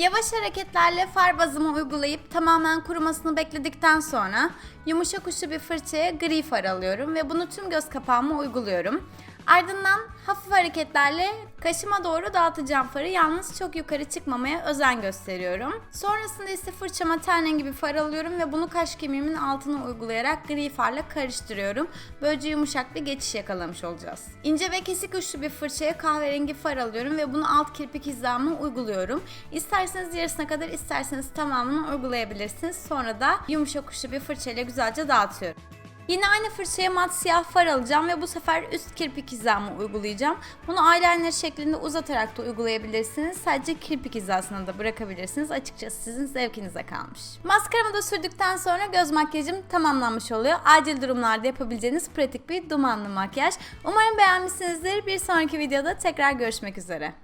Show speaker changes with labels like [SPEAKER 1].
[SPEAKER 1] Yavaş hareketlerle far bazımı uygulayıp tamamen kurumasını bekledikten sonra yumuşak uçlu bir fırçaya gri far alıyorum ve bunu tüm göz kapağıma uyguluyorum. Ardından hafif hareketlerle kaşıma doğru dağıtacağım farı yalnız çok yukarı çıkmamaya özen gösteriyorum. Sonrasında ise fırçama ten rengi bir far alıyorum ve bunu kaş kemiğimin altına uygulayarak gri farla karıştırıyorum. Böylece yumuşak bir geçiş yakalamış olacağız. İnce ve kesik uçlu bir fırçaya kahverengi far alıyorum ve bunu alt kirpik hizamına uyguluyorum. İsterseniz yarısına kadar isterseniz tamamını uygulayabilirsiniz. Sonra da yumuşak uçlu bir fırçayla güzelce dağıtıyorum. Yine aynı fırçaya mat siyah far alacağım ve bu sefer üst kirpik hizamı uygulayacağım. Bunu eyeliner şeklinde uzatarak da uygulayabilirsiniz. Sadece kirpik hizasına da bırakabilirsiniz. Açıkçası sizin zevkinize kalmış. Maskaramı da sürdükten sonra göz makyajım tamamlanmış oluyor. Acil durumlarda yapabileceğiniz pratik bir dumanlı makyaj. Umarım beğenmişsinizdir. Bir sonraki videoda tekrar görüşmek üzere.